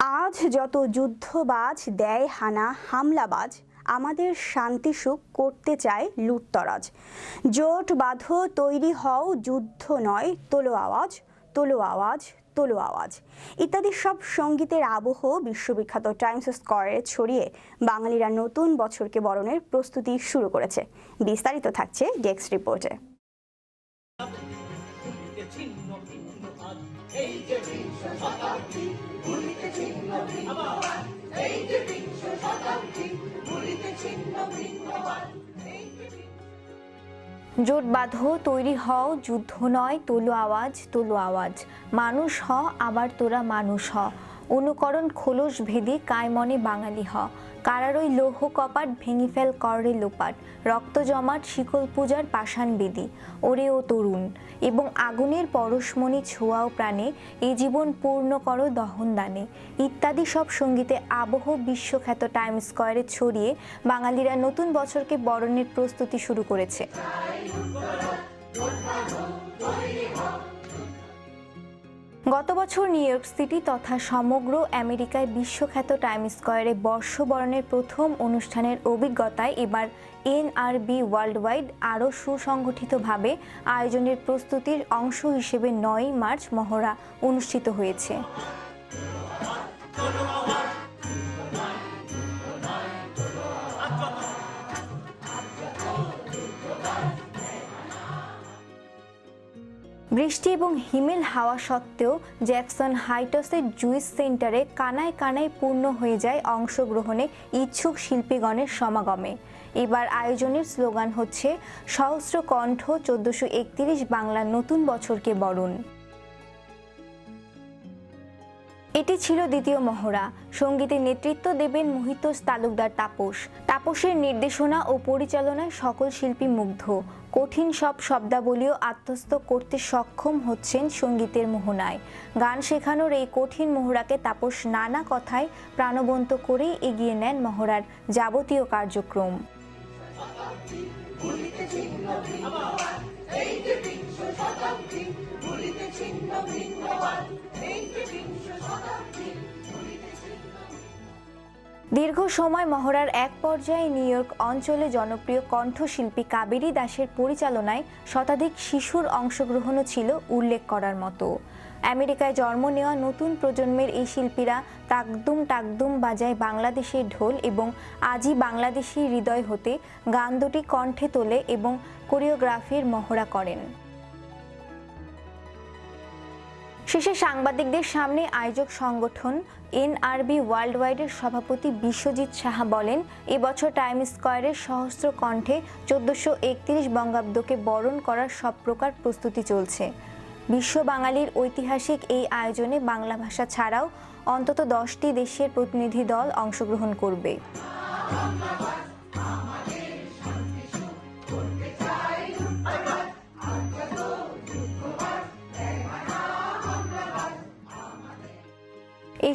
আজ যত যুদ্ধবাজ দেয় হানা হামলাবাজ আমাদের শান্তি সুখ করতে চায় লুটতরাজ। জোট বাঁধো, তৈরি হও, যুদ্ধ নয়, তোলো আওয়াজ তোলো আওয়াজ তোলো আওয়াজ। ইত্যাদি সব সঙ্গীতের আবহ বিশ্ববিখ্যাত টাইমস স্কোয়ারে ছড়িয়ে বাঙালিরা নতুন বছরকে বরণের প্রস্তুতি শুরু করেছে। বিস্তারিত থাকছে ডেস্ক রিপোর্টে জোট বাঁধো, তৈরি হও, যুদ্ধ নয়, তোলো আওয়াজ তোলো আওয়াজ। মানুষ হ, আবার তোরা মানুষ হ। অনুকরণ খোলস ভেদি কায় মনে বাঙালি হ। কারারই লৌহ কপাট ভেঙে ফেল কররে লোপাট, রক্ত জমাট শিকল পূজার পাষাণ বেদি। ওরে ও তরুণ, এবং আগুনের পরশমণি ছোঁয়াও প্রাণে, এ জীবন পূর্ণ করো দহন দানে। ইত্যাদি সব সঙ্গীতে আবহ বিশ্বখ্যাত টাইম স্কোয়ারে ছড়িয়ে বাঙালিরা নতুন বছরকে বরণের প্রস্তুতি শুরু করেছে। গত বছর নিউ ইয়র্ক সিটি তথা সমগ্র আমেরিকায় বিশ্বখ্যাত টাইম স্কোয়ারে বর্ষবরণের প্রথম অনুষ্ঠানের অভিজ্ঞতায় এবার এনআরবি ওয়ার্ল্ড ওয়াইড আরও সুসংগঠিতভাবে আয়োজনের প্রস্তুতির অংশ হিসেবে নয় মার্চ মহড়া অনুষ্ঠিত হয়েছে। বৃষ্টি এবং হিমেল হাওয়া সত্ত্বেও জ্যাকসন হাইটসের জুইস সেন্টারে কানায় কানায় পূর্ণ হয়ে যায় অংশগ্রহণে ইচ্ছুক শিল্পীগণের সমাগমে। এবার আয়োজনের স্লোগান হচ্ছে, সহস্র কণ্ঠ, চোদ্দোশো একত্রিশ বাংলা নতুন বছরকে বরণ। এটি ছিল দ্বিতীয় মহড়া। সঙ্গীতে নেতৃত্ব দেবেন মোহিতোষ তালুকদার তাপস। তাপসের নির্দেশনা ও পরিচালনায় সকল শিল্পী মুগ্ধ। কঠিন সব শব্দাবলীও আত্মস্থ করতে সক্ষম হচ্ছেন সঙ্গীতের মোহনায়। গান শেখানোর এই কঠিন মহড়াকে তাপস নানা কথায় প্রাণবন্ত করেই এগিয়ে নেন মহড়ার যাবতীয় কার্যক্রম। দীর্ঘ সময় মহড়ার এক পর্যায়ে নিউ ইয়র্ক অঞ্চলে জনপ্রিয় কণ্ঠশিল্পী কাবেরী দাসের পরিচালনায় শতাধিক শিশুর অংশগ্রহণও ছিল উল্লেখ করার মতো। আমেরিকায় জন্ম নেওয়া নতুন প্রজন্মের এই শিল্পীরা তাকদুম টাকদুম বাজায় বাংলাদেশের ঢোল এবং আজই বাংলাদেশি হৃদয় হতে গান দুটি কণ্ঠে তোলে এবং কোরিওগ্রাফির মহড়া করেন। শেষে সাংবাদিকদের সামনে আয়োজক সংগঠন এনআরবি ওয়ার্ল্ড ওয়াইডের সভাপতি বিশ্বজিৎ সাহা বলেন, এবছর টাইম স্কোয়ারের সহস্র কণ্ঠে চোদ্দশো একত্রিশ বঙ্গাব্দকে বরণ করার সব প্রকার প্রস্তুতি চলছে। বিশ্ব বাঙালির ঐতিহাসিক এই আয়োজনে বাংলা ভাষা ছাড়াও অন্তত দশটি দেশের প্রতিনিধি দল অংশগ্রহণ করবে।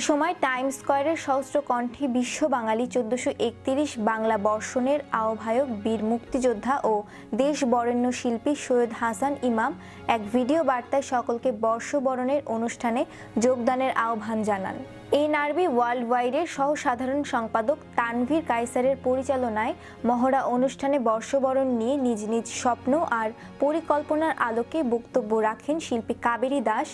সময় টাইম স্কোয়ারের সহস্র কণ্ঠে বিশ্ব বাঙালি চোদ্দশো একত্রিশ বাংলা বর্ষণের আহ্বায়ক বীর মুক্তিযোদ্ধা ও দেশ বরেণ্য শিল্পী সৈয়দ হাসান ইমাম এক ভিডিও বার্তায় সকলকে বর্ষবরণের অনুষ্ঠানে যোগদানের আহ্বান জানান। এনআরবি ওয়ার্ল্ড ওয়াইডের সহ সাধারণ সম্পাদক তানভীর কাইসারের পরিচালনায় মহড়া অনুষ্ঠানে বর্ষবরণ নিয়ে নিজ নিজ স্বপ্ন আর পরিকল্পনার আলোকে বক্তব্য রাখেন শিল্পী কাবেরী দাস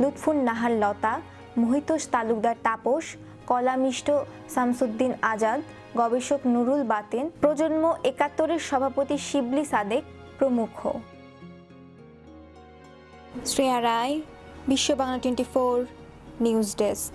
লুৎফুন নাহার লতা মোহিতোষ তালুকদার তাপস, কলামিষ্ট শামসুদ্দিন আজাদ, গবেষক নুরুল বাতেন, প্রজন্ম একাত্তরের সভাপতি শিবলি সাদেক প্রমুখ। Shreya Roy, Biswa Bangla twenty four news desk.